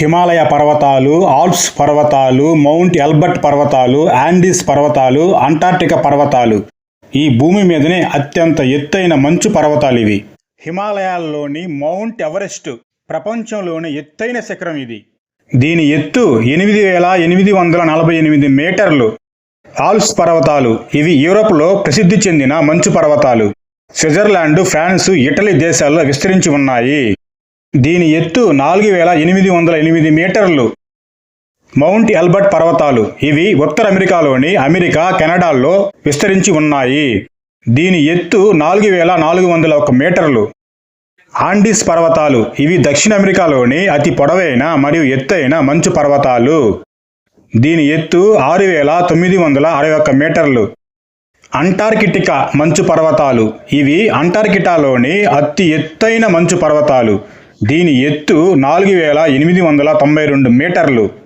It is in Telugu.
హిమాలయ పర్వతాలు ఆల్ప్స్ పర్వతాలు మౌంట్ ఎల్బర్ట్ పర్వతాలు ఆండీస్ పర్వతాలు అంటార్క్టిక పర్వతాలు. ఈ భూమి మీదనే అత్యంత ఎత్తైన మంచు పర్వతాలు ఇవి. హిమాలయాల్లోని మౌంట్ ఎవరెస్ట్ ప్రపంచంలోని ఎత్తైన శిఖరం ఇది. దీని ఎత్తు ఎనిమిది వేల ఎనిమిది వందల నలభై ఎనిమిది మీటర్లు. ఆల్ప్స్ పర్వతాలు ఇవి యూరోప్లో ప్రసిద్ధి చెందిన మంచు పర్వతాలు. స్విట్జర్లాండ్ ఫ్రాన్స్ ఇటలీ దేశాల్లో విస్తరించి ఉన్నాయి. దీని ఎత్తు నాలుగు వేల ఎనిమిది వందల ఎనిమిది మీటర్లు. మౌంట్ ఎల్బర్ట్ పర్వతాలు ఇవి ఉత్తర అమెరికాలోని అమెరికా కెనడాల్లో విస్తరించి ఉన్నాయి. దీని ఎత్తు నాలుగు వేల నాలుగు వందల ఒక మీటర్లు. ఆండీస్ పర్వతాలు ఇవి దక్షిణ అమెరికాలోని అతి పొడవైన మరియు ఎత్తైన మంచు పర్వతాలు. దీని ఎత్తు ఆరు వేల తొమ్మిది వందల అరవై ఒక్క మీటర్లు. అంటార్కిటికా మంచు పర్వతాలు ఇవి అంటార్కిటాలోని అతి ఎత్తైన మంచు పర్వతాలు. దీని ఎత్తు నాలుగు వేల ఎనిమిది వందల తొంభై రెండు మీటర్లు.